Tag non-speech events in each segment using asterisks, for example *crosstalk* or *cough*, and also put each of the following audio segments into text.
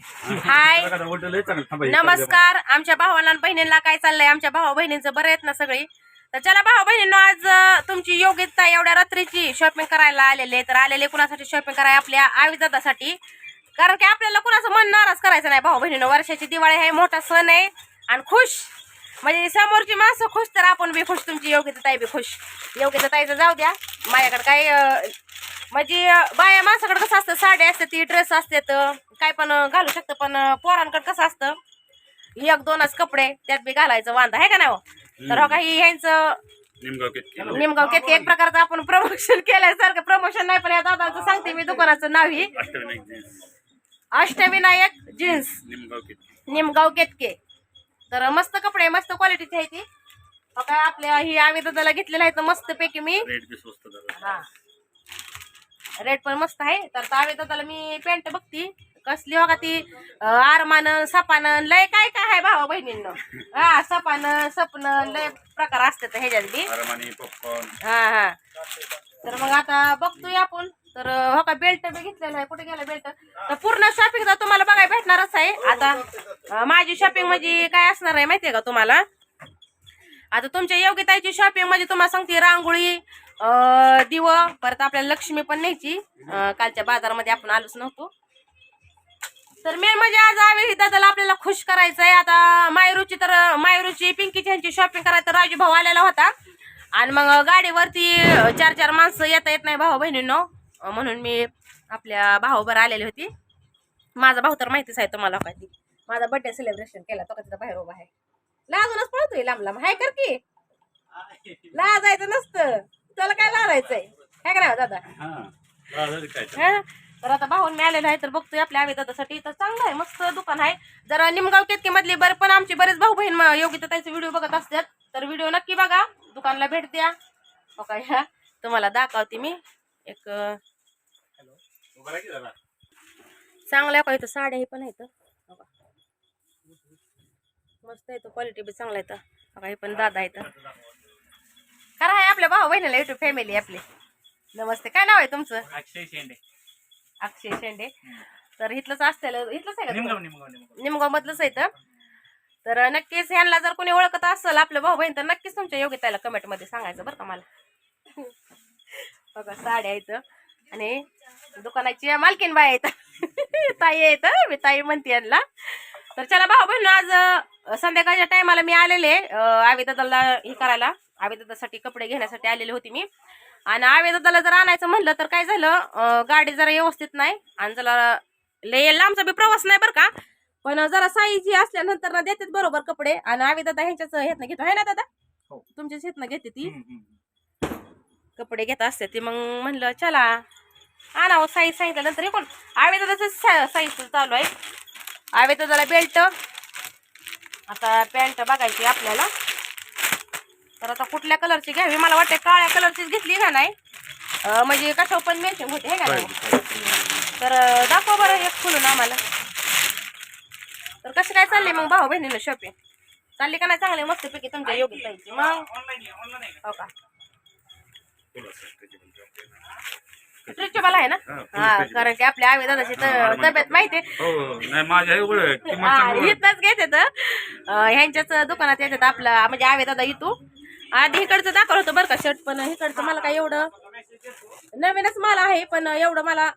हाय. नमस्कार. आमच्या भावाला बहिणींना काय चाललंय? आमच्या भावा बहिणींचं बरं आहेत ना सगळी? तर चला भावा बहिणींनो आज तुमची योग्यता एवढ्या रात्रीची शॉपिंग करायला आलेले तर आलेले कुणासाठी शॉपिंग करायला आपल्या आविदादासाठी कारण की आपल्याला कुणाचं मन नाराज करायचं नाही भाऊ बहिणीनं. वर्षाची दिवाळी आहे मोठा सण आहे आणि खुश. म्हणजे समोरची माणसं खुश तर आपण बी खुश. तुमची योग्यता ताई बी खुश. योग्यता ताईचं जाऊ द्या. माझ्याकडे काय म्हणजे बाया माणसाकडे कसं असतं साडी असते ती ड्रेस असतात काय पण घालू शकतं पण पोरांकडे कसं असतं एक दोनच कपडे त्यात बी घालायचं वांदा आहे का नाही हो? तर हो काही ह्यांचं निमगाव किती निमगाव किती एक प्रकारचं आपण प्रमोशन *laughs* केल्यासारखं प्रमोशन नाही पण या दादाचं सांगते मी दुकानाचं नाव ही. अष्टविनायक जीन्स. निमगाव किती? निमगाव केतके? तर मस्त कपडे मस्त क्वालिटीचे आहे ती. हो काय आपल्या ही आम्ही दादाला घेतलेलं आहे तर मस्त पैकी मी. हा. रेट पण मस्त आहे. तर आम्ही दादाला मी पॅन्ट बघती. कसली हो का ती आरमानं सपानं लय काय काय आहे भावा बहिणींनो. हा सपानं सपनं लय प्रकार असतात ह्याच्यात बी हा हा. तर मग आता बघतोय आपण. तर हो का बेल्ट बी घेतलेला आहे. कुठे गेला बेल्ट तर पूर्ण शॉपिंग तर तुम्हाला बघायला भेटणारच आहे. आता माझी शॉपिंग म्हणजे काय असणार आहे माहितीये का तुम्हाला? आता तुमच्या योग्यताची शॉपिंग म्हणजे तुम्हाला सांगते रांगोळी दिव परत आपल्याला लक्ष्मी पण न्यायची. कालच्या बाजारामध्ये आपण आलोच नव्हतो. तर मेन म्हणजे आज आवेळी दादाला आपल्याला खुश करायचं आहे आता मायरूची तर मायरूची पिंकीची ह्यांची शॉपिंग करायला तर राजू भाऊ आलेला होता. आणि मग गाडीवरती चार चार माणसं येता येत नाही भाऊ बहिणींनो. म्हणून मी आपल्या भाऊबर आलेली होती. माझा भाऊ तर माहितीच आहे तुम्हाला काय ती. माझा बर्थडे सेलिब्रेशन केला तो का तिथं बाहेर उभा आहे. लाजूनच पळतोय लांब लांब हाय कर की लाजायचं नसतं. तुला काय लाजायचंय काय करावं दादा? हा तर. हा? तर आता भाऊन मी आलेला आहे तर बघतोय आपल्या आवेदासाठी तर चांगलं आहे मस्त दुकान आहे. जर निमगाव केतकी मधली बरं पण आमची बरेच भाऊ बहीण योग्य त्याचे व्हिडिओ बघत असतात. तर व्हिडिओ नक्की बघा. दुकानला भेट द्या. हो काय ह्या तुम्हाला दाखवते मी. एक अं. चांगल्या का इथं साड्याही पण आहेत. हो का. मस्त आहे क्वालिटी बी चांगला आहे तर हे पण दादा आहेत. खरं आहे आपल्या भाऊ बहिणीला युट्यूब फॅमिली आपली. नमस्ते. काय नाव आहे तुमचं? अक्षय शेंडे. अक्षय शेंडे. तर इथलंच असतं इथलंच आहे का निमगाव दुकान? निमगाव निमगाव. निमगाव मधलंच आहे तर? तर नक्कीच ह्यांना जर कोणी ओळखत असेल आपलं भाऊ बहीण तर नक्कीच तुमच्या योग्यताला कमेंटमध्ये सांगायचं बरं का मला. बघा साड्या आहेत. आणि दुकानाची मालकीन बाय आहेत. *laughs* ताई आहेत मी ताई म्हणते यांना. तर चला भाऊ बहीण आज संध्याकाळच्या टायमाला मी आलेले आवेदादाला हे करायला. आवेदादासाठी कपडे घेण्यासाठी आलेले होते मी. आणि आवेदादाला जर आणायचं म्हणलं तर काय झालं गाडी जरा व्यवस्थित नाही आणि जरा लय लांबचा बी प्रवास नाही बरं का. पण जरा साईजी असल्यानंतर ना देतात बरोबर कपडे. आणि आम्ही दादा ह्यांच्याच हेतनं घेतो. आहे ना दादा? हो. तुमच्याच हेतनं घेते ती. कपडे घेत असते ती. मग म्हणलं चला आणावं. साईज सांगितल्यानंतर हे कोण? आवे दादाचं साईज चालू आहे. आवे दादाला बेल्ट आता पॅन्ट बघायची आपल्याला. तर आता कुठल्या कलरची घ्यावी? मला वाटते काळ्या कलरचीच घेतली का नाही? म्हणजे कशावर पण मॅचिंग होते हे का नाही? तर दाखवा बरं एक खुलून आम्हाला. तर कशी काय चालली मग भाऊ बहिणीनं शॉपिंग चालली का नाही? चांगली मस्त पैकी तुमच्या योग्य जायची मग. हो का? स्ट्रेचेबल आहे ना हा. कारण की आपल्या आवी दादाची तब्येत माहिती. हो. नाही माझ्या. इथनच घेते तर ह्यांच्याच दुकानात येतात आपला म्हणजे आवे दादा इथू आधी इकडचं दाखवलं होतं बरं का शर्ट पण इकडचं मला काय एवढं नवीनच मला आहे पण एवढं मला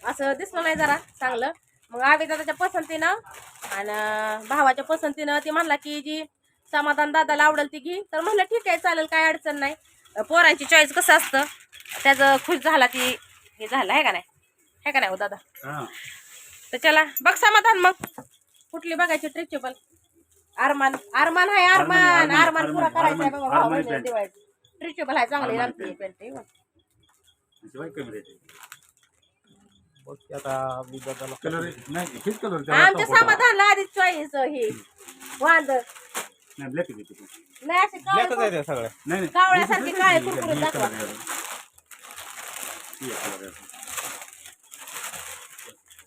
असं दिसलं नाही जरा चांगलं मग आवे दादाच्या पसंतीनं आणि भावाच्या पसंतीनं ती म्हणला की जी समाधान दादाला आवडेल ती घे तर म्हणलं ठीक आहे चालेल काय अडचण नाही पोरांची चॉईस कसं असतं त्याचं खुश झाला ती हे झालं आहे का नाही? आहे का नाही हो दादा? हा. तर चला बघ समाधान मग. कुठली बघायची ट्रिचेबल आरमान आरमान आहे आरमान आरमान, पुरा करायचा आहे. भाऊ ट्रिचेबल आहे चांगली लागते पेंट कलर आमच्या समाधानला आधीच चॉईस हे. वांद. नाही असे कावळ्यासारखे हे काळे हे कुरकुरीत हे दाखवा.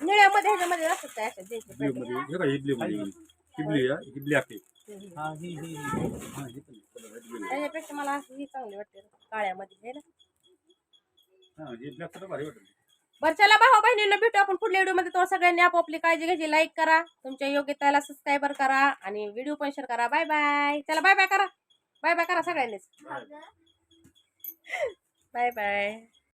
निळ्यामध्ये ह्याच्यामध्ये असतात काय अशा jeans चे मध्ये हे काय ब्ल्यू मध्ये. ही. ब्ल्यू आहे ही हा ही ही. हा, हे पण color आहे, blue आहे. त्याच्यापेक्षा मला असं ही चांगली वाटते काळ्यामध्ये है ना. हा, हे ब्लॅक भारी वाटत. बरं चला भाऊ बहिणींना भेटू आपण पुढल्या व्हिडिओ मध्ये तुम्हाला सगळ्यांनी आपापली काळजी घ्यायची लाईक करा तुमच्या योग्यतेला सबस्क्राईबर करा आणि व्हिडिओ पण शेअर करा. बाय बाय चला बाय बाय करा. बाय बाय करा सगळ्यांनीच. Bye bye